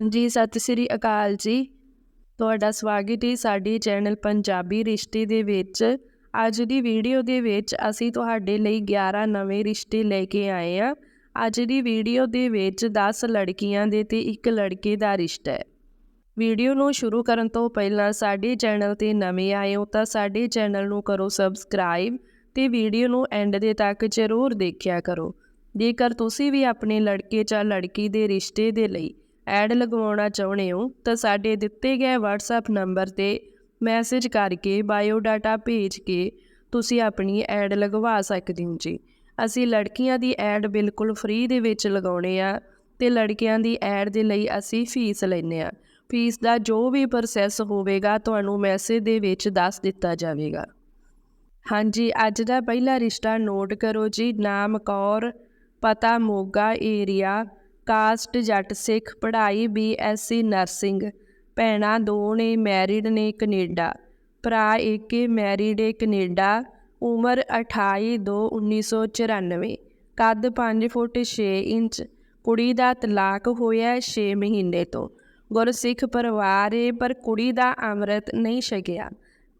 ਜੀ, ਸਤਿ ਸ੍ਰੀ ਅਕਾਲ ਜੀ। ਤੁਹਾਡਾ ਸਵਾਗਤ ਹੈ ਸਾਡੀ ਚੈਨਲ ਪੰਜਾਬੀ ਰਿਸ਼ਤੇ ਦੇ ਵਿੱਚ। ਅੱਜ ਦੀ ਵੀਡੀਓ ਦੇ ਵਿੱਚ ਅਸੀਂ ਤੁਹਾਡੇ ਲਈ 11 ਨਵੇਂ ਰਿਸ਼ਤੇ ਲੈ ਕੇ ਆਏ ਆ ਅੱਜ ਦੀ ਵੀਡੀਓ ਦੇ ਵਿੱਚ 10 ਲੜਕੀਆਂ ਦੇ ਤੇ ਇੱਕ ਲੜਕੇ ਦਾ ਰਿਸ਼ਤਾ ਹੈ। ਵੀਡੀਓ ਨੂੰ ਸ਼ੁਰੂ ਕਰਨ ਤੋਂ ਪਹਿਲਾਂ ਸਾਡੇ ਚੈਨਲ ਤੇ ਨਵੇਂ ਆਏ ਹੋ ਤਾਂ ਸਾਡੇ ਚੈਨਲ ਨੂੰ ਕਰੋ ਸਬਸਕ੍ਰਾਈਬ ਤੇ ਵੀਡੀਓ ਨੂੰ ਐਂਡ ਦੇ ਤੱਕ ਜ਼ਰੂਰ ਦੇਖਿਆ ਕਰੋ। ਜੇਕਰ ਤੁਸੀਂ ਵੀ ਆਪਣੇ ਲੜਕੇ ਜਾਂ ਲੜਕੀ ਦੇ ਰਿਸ਼ਤੇ ਦੇ ਲਈ ਐਡ ਲਗਵਾਉਣਾ ਚਾਹੁੰਦੇ ਹੋ, ਤਾਂ ਸਾਡੇ ਦਿੱਤੇ ਗਏ WhatsApp ਨੰਬਰ ਤੇ ਮੈਸੇਜ ਕਰਕੇ ਬਾਇਓ ਡਾਟਾ ਭੇਜ ਕੇ ਤੁਸੀਂ ਆਪਣੀ ਐਡ ਲਗਵਾ ਸਕਦੇ ਹੋ ਜੀ। ਅਸੀਂ ਲੜਕੀਆਂ ਦੀ ਐਡ ਬਿਲਕੁਲ ਫ੍ਰੀ ਦੇ ਵਿੱਚ ਲਗਾਉਣੇ ਆ ਤੇ ਲੜਕਿਆਂ ਦੀ ਐਡ ਦੇ ਲਈ ਅਸੀਂ ਫੀਸ ਲੈਂਦੇ ਆ ਫੀਸ ਦਾ ਜੋ ਵੀ ਪ੍ਰੋਸੈਸ ਹੋਵੇਗਾ, ਤੁਹਾਨੂੰ ਮੈਸੇਜ ਦੇ ਵਿੱਚ ਦੱਸ ਦਿੱਤਾ ਜਾਵੇਗਾ। ਹਾਂਜੀ, ਅੱਜ ਦਾ ਪਹਿਲਾ ਰਿਸ਼ਤਾ ਨੋਟ ਕਰੋ ਜੀ। ਨਾਮ ਕੌਰ, ਪਤਾ ਮੋਗਾ ਏਰੀਆ ਕਾਸਟ ਜੱਟ ਸਿੱਖ ਪੜ੍ਹਾਈ ਬੀਐਸਸੀ ਨਰਸਿੰਗ। ਭੈਣਾਂ ਦੋ ਨੇ ਮੈਰਿਡ ਨੇ ਕੈਨੇਡਾ। ਭਰਾ ਏਕੇ ਮੈਰਿਡ ਏ ਕੈਨੇਡਾ। ਉਮਰ 28 2 1994 ਕੱਦ 5 ਫੁੱਟ 6 ਇੰਚ। ਕੁੜੀ ਦਾ ਤਲਾਕ ਹੋਇਆ 6 ਮਹੀਨੇ ਤੋਂ। ਗੁਰਸਿੱਖ ਪਰਿਵਾਰ ਏ, ਪਰ ਕੁੜੀ ਦਾ ਅੰਮ੍ਰਿਤ ਨਹੀਂ ਛਕਿਆ।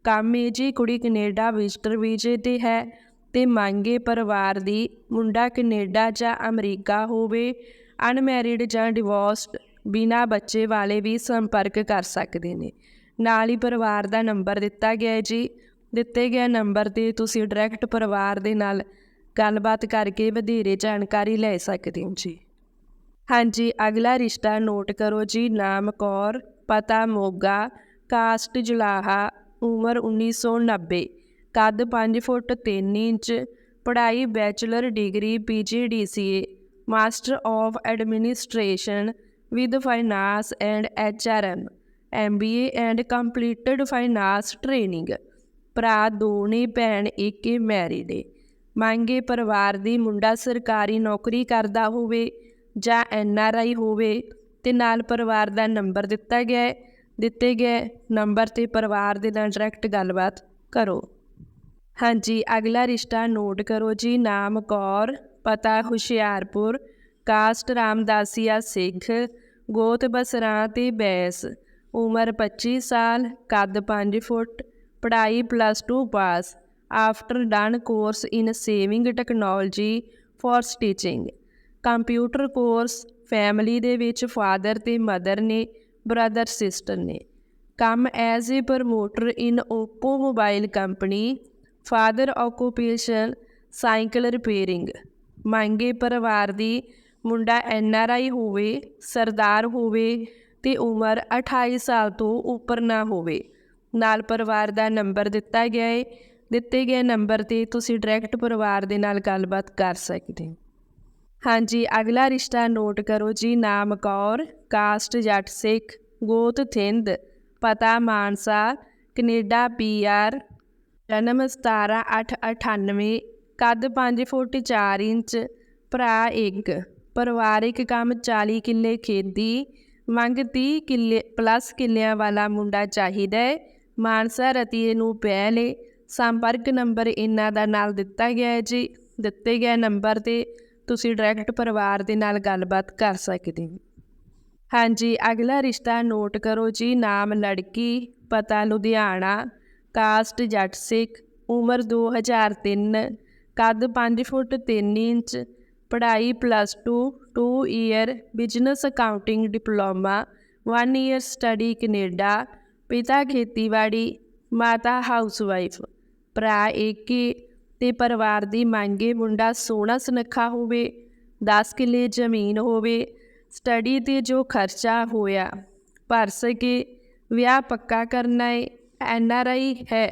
ਕੰਮ ਏ ਜੀ ਕੁੜੀ ਕੈਨੇਡਾ ਵਿਜ਼ਟਰ ਵੀਜ਼ੇ ਤੇ ਹੈ ਤੇ ਮੰਗੇ ਪਰਿਵਾਰ ਦੀ ਮੁੰਡਾ ਕੈਨੇਡਾ ਜਾਂ ਅਮਰੀਕਾ ਹੋਵੇ। ਅਨਮੈਰਿਡ ਜਾਂ ਡਿਵੋਰਸਡ, ਬਿਨਾ ਬੱਚੇ ਵਾਲੇ ਵੀ ਸੰਪਰਕ ਕਰ ਸਕਦੇ ਨੇ। ਨਾਲ ਹੀ ਪਰਿਵਾਰ ਦਾ ਨੰਬਰ ਦਿੱਤਾ ਗਿਆ ਹੈ ਜੀ। ਦਿੱਤੇ ਗਏ ਨੰਬਰ ਤੇ ਤੁਸੀਂ ਡਾਇਰੈਕਟ ਪਰਿਵਾਰ ਦੇ ਨਾਲ ਗੱਲਬਾਤ ਕਰਕੇ ਵਧੇਰੇ ਜਾਣਕਾਰੀ ਲੈ ਸਕਦੇ ਹੋ ਜੀ। ਹਾਂਜੀ, ਅਗਲਾ ਰਿਸ਼ਤਾ ਨੋਟ ਕਰੋ ਜੀ। ਨਾਮ ਕੌਰ, ਪਤਾ ਮੋਗਾ, ਕਾਸਟ ਜਲਾਹਾ, ਉਮਰ 1990 ਕੱਦ 5 ਫੁੱਟ 3 ਇੰਚ, ਪੜ੍ਹਾਈ bachelor degree PGDCA master of administration with finance and HRM MBA and completed finance training ਭਰਾ ਦੋ ਨੇ ਭੈਣ ਇੱਕੇ ਮੈਰਿਡ ਏ ਮੰਗੇ ਪਰਿਵਾਰ ਦੀ ਮੁੰਡਾ ਸਰਕਾਰੀ ਨੌਕਰੀ ਕਰਦਾ ਹੋਵੇ ਜਾਂ ਐਨਆਰਆਈ ਹੋਵੇ, ਤੇ ਨਾਲ ਪਰਿਵਾਰ ਦਾ ਨੰਬਰ ਦਿੱਤਾ ਗਿਆ ਹੈ। ਦਿੱਤੇ ਗਏ ਨੰਬਰ ਤੇ ਪਰਿਵਾਰ ਦੇ ਨਾਲ ਡਾਇਰੈਕਟ ਗੱਲਬਾਤ ਕਰੋ। ਹਾਂਜੀ, ਅਗਲਾ ਰਿਸ਼ਤਾ ਨੋਟ ਕਰੋ ਜੀ, ਨਾਮ ਕੌਰ। ਪਤਾ ਹੁਸ਼ਿਆਰਪੁਰ ਕਾਸਟ ਰਾਮਦਾਸੀਆ ਸਿੱਖ, ਗੋਤ ਬਸਰਾਂ ਤੇ ਬੈਸ। ਉਮਰ 25 ਸਾਲ, ਕੱਦ 5 ਫੁੱਟ, ਪੜ੍ਹਾਈ plus 2 pass after done course in sewing technology for stitching computer course family ਦੇ ਵਿੱਚ ਫਾਦਰ ਤੇ ਮਦਰ ਨੇ ਬ੍ਰਦਰ ਸਿਸਟਰ ਨੇ। ਕੰਮ as a promoter in Oppo mobile company father occupation cycle repairing ਮੰਗੇ ਪਰਿਵਾਰ ਦੀ ਮੁੰਡਾ ਐਨ ਆਰ ਆਈ ਹੋਵੇ, ਸਰਦਾਰ ਹੋਵੇ ਤੇ ਉਮਰ 28 ਸਾਲ ਤੋਂ ਉੱਪਰ ਨਾ ਹੋਵੇ। ਨਾਲ ਪਰਿਵਾਰ ਦਾ ਨੰਬਰ ਦਿੱਤਾ ਗਿਆ ਹੈ ਦਿੱਤੇ ਗਏ ਨੰਬਰ ਤੇ ਤੁਸੀਂ ਡਾਇਰੈਕਟ ਪਰਿਵਾਰ ਦੇ ਨਾਲ ਗੱਲਬਾਤ ਕਰ ਸਕਦੇ ਹੋ। ਹਾਂਜੀ, ਅਗਲਾ ਰਿਸ਼ਤਾ ਨੋਟ ਕਰੋ ਜੀ। ਨਾਮ ਕੌਰ, ਕਾਸਟ ਜੱਟ ਸਿੱਖ, ਗੋਤ ਥਿੰਦ, ਪਤਾ ਮਾਨਸਾ, ਕੈਨੇਡਾ ਪੀਆਰ ਜਨਮ 17/8/98 ਕੱਦ 5 ਫੁੱਟ 4 ਇੰਚ, ਭਰਾ 1 ਪਰਿਵਾਰਿਕ ਕੰਮ 40 ਕਿੱਲੇ ਖੇਤੀ ਮੰਗ 30 ਕਿੱਲੇ ਪਲੱਸ ਕਿੱਲਿਆਂ ਵਾਲਾ ਮੁੰਡਾ ਚਾਹੀਦਾ ਹੈ। ਮਾਨਸਾ ਰਤੀਏ ਨੂੰ ਪਹਿਲੇ ਸੰਪਰਕ ਨੰਬਰ ਇਹਨਾਂ ਦਾ ਨਾਲ ਦਿੱਤਾ ਗਿਆ ਹੈ ਜੀ। ਦਿੱਤੇ ਗਏ ਨੰਬਰ ਤੇ ਤੁਸੀਂ ਡਾਇਰੈਕਟ ਪਰਿਵਾਰ ਦੇ ਨਾਲ ਗੱਲਬਾਤ ਕਰ ਸਕਦੇ ਹੋ। ਹਾਂਜੀ, ਅਗਲਾ ਰਿਸ਼ਤਾ ਨੋਟ ਕਰੋ ਜੀ। ਨਾਮ ਲੜਕੀ, ਪਤਾ ਲੁਧਿਆਣਾ, ਕਾਸਟ ਜੱਟ ਸਿੱਖ, ਉਮਰ 2003 ਕੱਦ 5 ਫੁੱਟ 3 ਇੰਚ, ਪੜ੍ਹਾਈ plus 2 2 year business accounting diploma 1 year study Canada, ਪਿਤਾ ਖੇਤੀਬਾੜੀ, ਮਾਤਾ ਹਾਊਸਵਾਈਫ ਭਰਾ ਏਕੇ ਤੇ ਪਰਿਵਾਰ ਦੀ ਮੰਗੇ ਮੁੰਡਾ ਸੋਹਣਾ ਸੁਨੱਖਾ ਹੋਵੇ 10 ਕਿੱਲੇ ਜ਼ਮੀਨ ਹੋਵੇ ਸਟੱਡੀ ਤੇ ਜੋ ਖਰਚਾ ਹੋਇਆ, ਭਰ ਸਕੇ, ਵਿਆਹ ਪੱਕਾ ਕਰਨਾ ਹੈ ਐਨ ਆਰ ਆਈ ਹੈ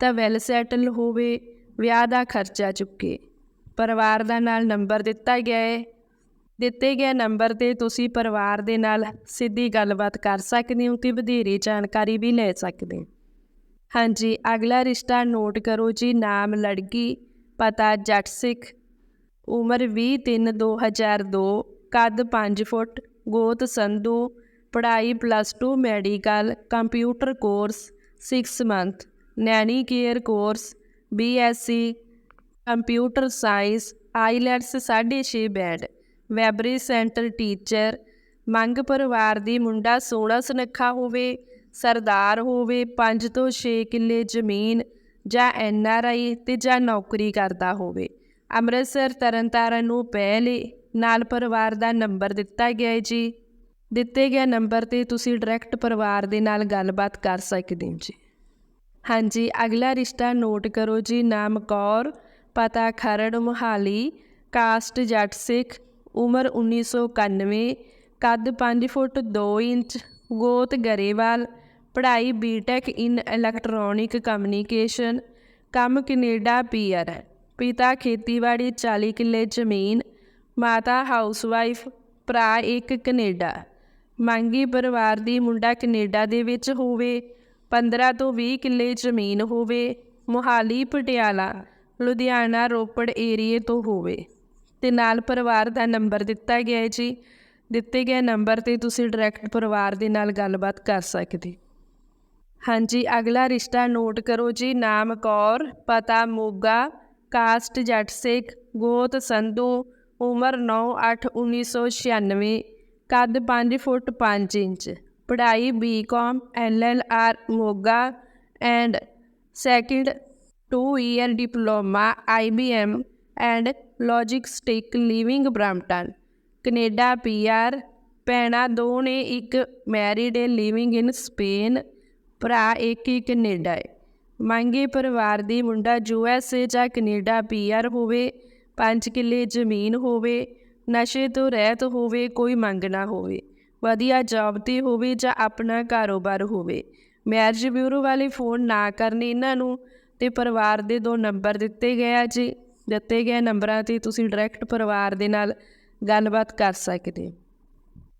ਤਾਂ ਵੈਲ ਸੈਟਲ ਹੋਵੇ। ਵਿਆਹ ਦਾ ਖਰਚਾ ਚੁੱਕੇ। ਪਰਿਵਾਰ ਦਾ ਨਾਲ ਨੰਬਰ ਦਿੱਤਾ ਗਿਆ ਹੈ ਦਿੱਤੇ ਗਏ ਨੰਬਰ ਤੇ ਤੁਸੀਂ ਪਰਿਵਾਰ ਦੇ ਨਾਲ ਸਿੱਧੀ ਗੱਲਬਾਤ ਕਰ ਸਕਦੇ ਹੋ ਤੇ ਵਧੇਰੇ ਜਾਣਕਾਰੀ ਵੀ ਲੈ ਸਕਦੇ ਹੋ। ਹਾਂਜੀ, ਅਗਲਾ ਰਿਸ਼ਤਾ ਨੋਟ ਕਰੋ ਜੀ, ਨਾਮ ਲੜਕੀ, ਪਤਾ ਜੱਟ ਸਿੱਖ। ਉਮਰ 20 3 2002 ਕੱਦ 5 ਫੁੱਟ, ਗੋਤ ਸੰਧੂ, ਪੜ੍ਹਾਈ plus 2 medical computer course 6 month nanny care course BSc computer science IELTS 6.5 band ਵੈਬਰੀ centre teacher ਮੰਗ ਪਰਿਵਾਰ ਦੀ ਮੁੰਡਾ ਸੋਹਣਾ ਸੁਨੱਖਾ ਹੋਵੇ, ਸਰਦਾਰ ਹੋਵੇ 5 ਤੋਂ 6 ਕਿੱਲੇ ਜ਼ਮੀਨ ਜਾਂ ਐਨ ਆਰ ਆਈ ਤੇ ਜਾਂ ਨੌਕਰੀ ਕਰਦਾ ਹੋਵੇ। ਅੰਮ੍ਰਿਤਸਰ ਤਰਨਤਾਰਨ ਨੂੰ ਪਹਿਲੇ ਨਾਲ ਪਰਿਵਾਰ ਦਾ ਨੰਬਰ ਦਿੱਤਾ ਗਿਆ ਹੈ ਜੀ। ਦਿੱਤੇ ਗਏ ਨੰਬਰ ਤੇ ਤੁਸੀਂ ਡਾਇਰੈਕਟ ਪਰਿਵਾਰ ਦੇ ਨਾਲ ਗੱਲਬਾਤ ਕਰ ਸਕਦੇ ਹੋ ਜੀ। ਹਾਂਜੀ, ਅਗਲਾ ਰਿਸ਼ਤਾ ਨੋਟ ਕਰੋ ਜੀ, ਨਾਮ ਕੌਰ, ਪਤਾ ਖਰੜ ਮੁਹਾਲੀ, ਕਾਸਟ ਜੱਟ ਸਿੱਖ, ਉਮਰ 1991 ਕੱਦ 5 ਫੁੱਟ 2 ਇੰਚ, ਗੋਤ ਗਰੇਵਾਲ, ਪੜ੍ਹਾਈ ਬੀਟੈਕ ਇਨ ਇਲੈਕਟ੍ਰੋਨਿਕ ਕਮਿਊਨੀਕੇਸ਼ਨ ਕੰਮ ਕੈਨੇਡਾ ਪੀਆਰ ਹੈ। ਪਿਤਾ ਖੇਤੀਬਾੜੀ 40 ਕਿੱਲੇ ਜ਼ਮੀਨ, ਮਾਤਾ ਹਾਊਸਵਾਈਫ ਭਰਾ ਇੱਕ ਕੈਨੇਡਾ। ਮੰਗੀ ਪਰਿਵਾਰ ਦੀ ਮੁੰਡਾ ਕੈਨੇਡਾ ਦੇ ਵਿੱਚ ਹੋਵੇ। 15 ਤੋਂ 20 ਕਿੱਲੇ ਜ਼ਮੀਨ ਹੋਵੇ, ਮੁਹਾਲੀ, ਪਟਿਆਲਾ, ਲੁਧਿਆਣਾ, ਰੋਪੜ ਏਰੀਏ ਤੋਂ ਹੋਵੇ। ਤੇ ਨਾਲ ਪਰਿਵਾਰ ਦਾ ਨੰਬਰ ਦਿੱਤਾ ਗਿਆ ਹੈ ਜੀ। ਦਿੱਤੇ ਗਏ ਨੰਬਰ ਤੇ ਤੁਸੀਂ ਡਾਇਰੈਕਟ ਪਰਿਵਾਰ ਦੇ ਨਾਲ ਗੱਲਬਾਤ ਕਰ ਸਕਦੇ। ਹਾਂਜੀ, ਅਗਲਾ ਰਿਸ਼ਤਾ ਨੋਟ ਕਰੋ ਜੀ। ਨਾਮ ਕੌਰ, ਪਤਾ ਮੋਗਾ ਕਾਸਟ ਜੱਟ ਸਿੱਖ, ਗੋਤ ਸੰਧੂ, ਉਮਰ 9/8/1996 ਕੱਦ 5 ਫੁੱਟ 5 ਇੰਚ। ਪੜ੍ਹਾਈ BCom R Moga and second 2 year diploma IBM and logistic living Brampton Canada PR ਭੈਣਾਂ ਦੋ ਨੇ ਇੱਕ ਮੈਰਿਡ ਹੈ ਲਿਵਿੰਗ ਇਨ ਸਪੇਨ ਭਰਾ ਇੱਕ ਹੀ ਕੈਨੇਡਾ ਹੈ। ਮੰਗੇ ਪਰਿਵਾਰ ਦੀ ਮੁੰਡਾ ਯੂਐਸਏ ਜਾਂ ਕੈਨੇਡਾ ਪੀਆਰ ਹੋਵੇ 5 ਕਿੱਲੇ ਜ਼ਮੀਨ ਹੋਵੇ, ਨਸ਼ੇ ਤੋਂ ਰਹਿਤ ਹੋਵੇ, ਕੋਈ ਮੰਗ ਨਾ ਹੋਵੇ। ਵਧੀਆ ਜੌਬ ਤੇ ਹੋਵੇ ਜਾਂ ਆਪਣਾ ਕਾਰੋਬਾਰ ਹੋਵੇ। ਮੈਰਿਜ ਬਿਊਰੋ ਵਾਲੇ ਫੋਨ ਨਾ ਕਰਨ ਇਹਨਾਂ ਨੂੰ ਤੇ ਪਰਿਵਾਰ ਦੇ ਦੋ ਨੰਬਰ ਦਿੱਤੇ ਗਏ ਆ ਜੀ। ਦਿੱਤੇ ਗਏ ਨੰਬਰਾਂ ਤੇ ਤੁਸੀਂ ਡਾਇਰੈਕਟ ਪਰਿਵਾਰ ਦੇ ਨਾਲ ਗੱਲਬਾਤ ਕਰ ਸਕਦੇ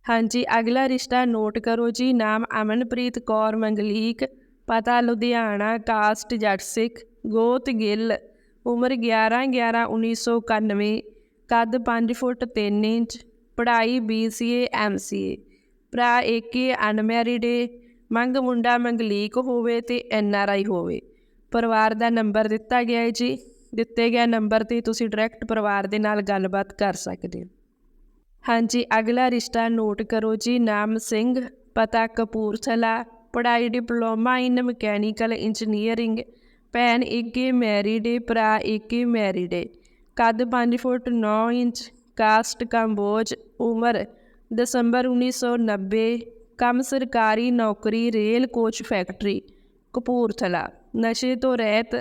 ਹਾਂਜੀ, ਅਗਲਾ ਰਿਸ਼ਤਾ ਨੋਟ ਕਰੋ ਜੀ। ਨਾਮ ਅਮਨਪ੍ਰੀਤ ਕੌਰ ਮੰਗਲੀਕ, ਪਤਾ ਲੁਧਿਆਣਾ ਕਾਸਟ ਜੱਟ ਸਿੱਖ, ਗੋਤ ਗਿੱਲ, ਉਮਰ 11 11 1991 ਕੱਦ 5 ਫੁੱਟ 3 ਇੰਚ, ਪੜ੍ਹਾਈ BCA MCA ਭਰਾ ਏਕੇ ਅਨਮੈਰਿਡ ਏ ਮੰਗ ਮੁੰਡਾ ਮੰਗਲੀਕ ਹੋਵੇ ਤੇ ਆਈ ਹੋਵੇ। ਪਰਿਵਾਰ ਦਾ ਨੰਬਰ ਦਿੱਤਾ ਗਿਆ ਹੈ ਜੀ। ਦਿੱਤੇ ਗਿਆ ਨੰਬਰ ਤੇ ਤੁਸੀਂ ਡਾਇਰੈਕਟ ਪਰਿਵਾਰ ਦੇ ਨਾਲ ਗੱਲਬਾਤ ਕਰ ਸਕਦੇ ਹੋ। ਹਾਂਜੀ, ਅਗਲਾ ਰਿਸ਼ਤਾ ਨੋਟ ਕਰੋ ਜੀ। ਨਾਮ ਸਿੰਘ, ਪਤਾ ਕਪੂਰਥਲਾ, ਪੜ੍ਹਾਈ ਡਿਪਲੋਮਾ ਇਨ ਮਕੈਨੀਕਲ ਇੰਜੀਨੀਅਰਿੰਗ, ਭੈਣ ਏਕੇ ਮੈਰਿਡ ਏ ਭਰਾ ਏਕੇ ਮੈਰਿਡ। ਏ ਕੱਦ 5 ਫੁੱਟ 9 ਇੰਚ, ਕਾਸਟ ਕੰਬੋਜ, ਉਮਰ ਦਸੰਬਰ 1990 ਕੰਮ ਸਰਕਾਰੀ ਨੌਕਰੀ, ਰੇਲ ਕੋਚ ਫੈਕਟਰੀ, ਕਪੂਰਥਲਾ। ਨਸ਼ੇ ਤੋਂ ਰਹਿਤ,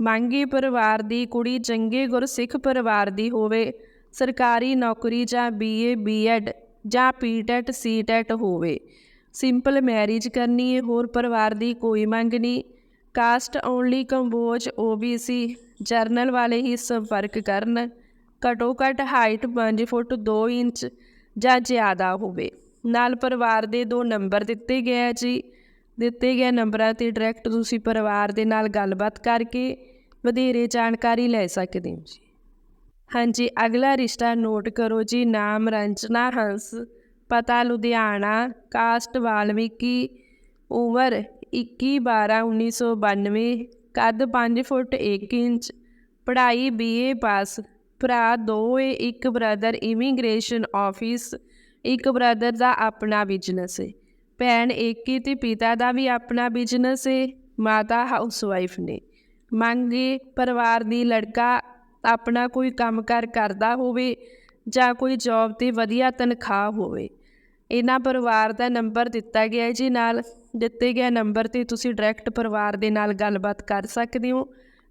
ਮੰਗੀ ਪਰਿਵਾਰ ਦੀ ਕੁੜੀ ਚੰਗੇ ਗੁਰਸਿੱਖ ਪਰਿਵਾਰ ਦੀ ਹੋਵੇ, ਸਰਕਾਰੀ ਨੌਕਰੀ ਜਾਂ ਬੀਏ ਬੀਐਡ ਜਾਂ ਪੀਟੈਟ ਸੀਟੈਟ ਹੋਵੇ। ਸਿੰਪਲ ਮੈਰਿਜ ਕਰਨੀ ਹੈ ਹੋਰ ਪਰਿਵਾਰ ਦੀ ਕੋਈ ਮੰਗ ਨਹੀਂ। Caste only Kamboj OBC general ਵਾਲੇ ਹੀ ਸੰਪਰਕ ਕਰਨ। ਘਟੋ ਘਟ ਹਾਈਟ 5 ਫੁੱਟ 2 ਇੰਚ ਜਾਂ ਜ਼ਿਆਦਾ ਹੋਵੇ। ਨਾਲ ਪਰਿਵਾਰ ਦੇ ਦੋ ਨੰਬਰ ਦਿੱਤੇ ਗਏ ਆ ਜੀ। ਦਿੱਤੇ ਗਏ ਨੰਬਰਾਂ ਤੇ ਡਾਇਰੈਕਟ ਤੁਸੀਂ ਪਰਿਵਾਰ ਦੇ ਨਾਲ ਗੱਲਬਾਤ ਕਰਕੇ ਵਧੇਰੇ ਜਾਣਕਾਰੀ ਲੈ ਸਕਦੇ ਹੋ ਜੀ। ਹਾਂਜੀ, ਅਗਲਾ ਰਿਸ਼ਤਾ ਨੋਟ ਕਰੋ ਜੀ। ਨਾਮ ਰੰਜਨਾ ਹੰਸ। ਪਤਾ ਲੁਧਿਆਣਾ, ਕਾਸਟ ਵਾਲਮੀਕੀ, ਉਮਰ 21 12 1992 ਕੱਦ 5 ਫੁੱਟ 1 ਇੰਚ, ਪੜ੍ਹਾਈ ਬੀਏ ਪਾਸ ਭਰਾ ਦੋ ਏ ਇੱਕ ਬ੍ਰਦਰ ਇਮੀਗ੍ਰੇਸ਼ਨ ਆਫਿਸ ਇੱਕ ਬ੍ਰਦਰ ਦਾ ਆਪਣਾ ਬਿਜ਼ਨਸ ਹੈ ਭੈਣ ਇੱਕ ਹੀ ਤੇ ਪਿਤਾ ਦਾ ਵੀ ਆਪਣਾ ਬਿਜ਼ਨਸ ਹੈ ਮਾਤਾ ਹਾਊਸਵਾਈਫ ਨੇ। ਮੰਗੇ ਪਰਿਵਾਰ ਦੀ ਲੜਕਾ ਆਪਣਾ ਕੋਈ ਕੰਮਕਾਰ ਕਰਦਾ ਹੋਵੇ ਜਾਂ ਕੋਈ ਜੌਬ ਤੇ ਵਧੀਆ ਤਨਖਾਹ ਹੋਵੇ। ਇਹਨਾਂ ਪਰਿਵਾਰ ਦਾ ਨੰਬਰ ਦਿੱਤਾ ਗਿਆ ਹੈ ਜੀ ਨਾਲ, ਦਿੱਤੇ ਗਿਆ ਨੰਬਰ ਤੇ ਤੁਸੀਂ ਡਾਇਰੈਕਟ ਪਰਿਵਾਰ ਦੇ ਨਾਲ ਗੱਲਬਾਤ ਕਰ ਸਕਦੇ ਹੋ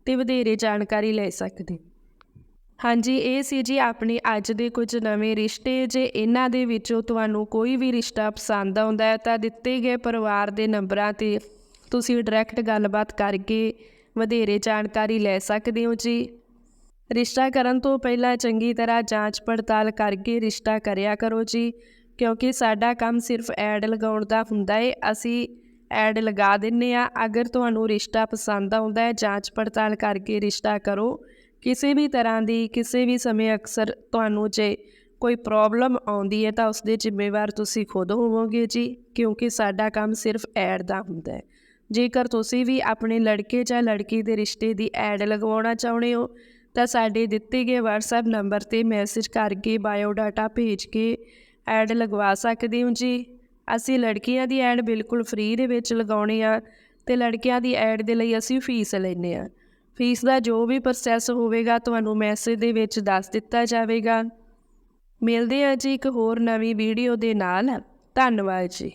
ਤੇ ਵਧੇਰੇ ਜਾਣਕਾਰੀ ਲੈ ਸਕਦੇ ਹੋ। ਹਾਂਜੀ, ਇਹ ਸੀ ਜੀ ਆਪਣੇ ਅੱਜ ਦੇ ਕੁਝ ਨਵੇਂ ਰਿਸ਼ਤੇ। ਜੇ ਇਹਨਾਂ ਦੇ ਵਿੱਚੋਂ ਤੁਹਾਨੂੰ ਕੋਈ ਵੀ ਰਿਸ਼ਤਾ ਪਸੰਦ ਆਉਂਦਾ ਹੈ, ਤਾਂ ਦਿੱਤੇ ਗਏ ਪਰਿਵਾਰ ਦੇ ਨੰਬਰਾਂ ਤੇ ਤੁਸੀਂ ਡਾਇਰੈਕਟ ਗੱਲਬਾਤ ਕਰਕੇ ਵਧੇਰੇ ਜਾਣਕਾਰੀ ਲੈ ਸਕਦੇ ਹੋ ਜੀ। ਰਿਸ਼ਤਾ ਕਰਨ ਤੋਂ ਪਹਿਲਾਂ ਚੰਗੀ ਤਰ੍ਹਾਂ ਜਾਂਚ ਪੜਤਾਲ ਕਰਕੇ ਰਿਸ਼ਤਾ ਕਰਿਆ ਕਰੋ ਜੀ, ਕਿਉਂਕਿ ਸਾਡਾ ਕੰਮ ਸਿਰਫ ਐਡ ਲਗਾਉਣ ਦਾ ਹੁੰਦਾ ਏ। ਅਸੀਂ ਐਡ ਲਗਾ ਦਿੰਨੇ ਆ ਅਗਰ ਤੁਹਾਨੂੰ ਰਿਸ਼ਤਾ ਪਸੰਦ ਆਉਂਦਾ ਹੈ, ਜਾਂਚ ਪੜਤਾਲ ਕਰਕੇ ਰਿਸ਼ਤਾ ਕਰੋ। ਕਿਸੇ ਵੀ ਤਰ੍ਹਾਂ ਦੀ, ਕਿਸੇ ਵੀ ਸਮੇਂ ਅਕਸਰ ਤੁਹਾਨੂੰ ਜੇ ਕੋਈ ਪ੍ਰੋਬਲਮ ਆਉਂਦੀ ਹੈ ਤਾਂ ਉਸ ਦੇ ਜ਼ਿੰਮੇਵਾਰ ਤੁਸੀਂ ਖੁਦ ਹੋਵੋਗੇ ਜੀ, ਕਿਉਂਕਿ ਸਾਡਾ ਕੰਮ ਸਿਰਫ ਐਡ ਦਾ ਹੁੰਦਾ ਹੈ। ਜੇਕਰ ਤੁਸੀਂ ਵੀ ਆਪਣੇ ਲੜਕੇ ਜਾਂ ਲੜਕੀ ਦੇ ਰਿਸ਼ਤੇ ਦੀ ਐਡ ਲਗਵਾਉਣਾ ਚਾਹੁੰਦੇ ਹੋ, ਤਾਂ ਸਾਡੇ ਦਿੱਤੇ ਗਏ WhatsApp ਨੰਬਰ ਤੇ ਮੈਸੇਜ ਕਰਕੇ ਬਾਇਓ ਡਾਟਾ ਭੇਜ ਕੇ ਐਡ ਲਗਵਾ ਸਕਦੇ ਹੋ ਜੀ। ਅਸੀਂ ਲੜਕੀਆਂ ਦੀ ਐਡ ਬਿਲਕੁਲ ਫ੍ਰੀ ਦੇ ਵਿੱਚ ਲਗਾਉਣੀ ਆ ਤੇ ਲੜਕਿਆਂ ਦੀ ਐਡ ਦੇ ਲਈ ਅਸੀਂ ਫੀਸ ਲੈਂਦੇ ਆ। ਫੀਸ ਦਾ ਜੋ ਵੀ ਪ੍ਰੋਸੈਸ ਹੋਵੇਗਾ, ਤੁਹਾਨੂੰ ਮੈਸੇਜ ਦੇ ਵਿੱਚ ਦੱਸ ਦਿੱਤਾ ਜਾਵੇਗਾ। ਮਿਲਦੇ ਹਾਂ ਜੀ ਇੱਕ ਹੋਰ ਨਵੀਂ ਵੀਡੀਓ ਦੇ ਨਾਲ। ਧੰਨਵਾਦ ਜੀ।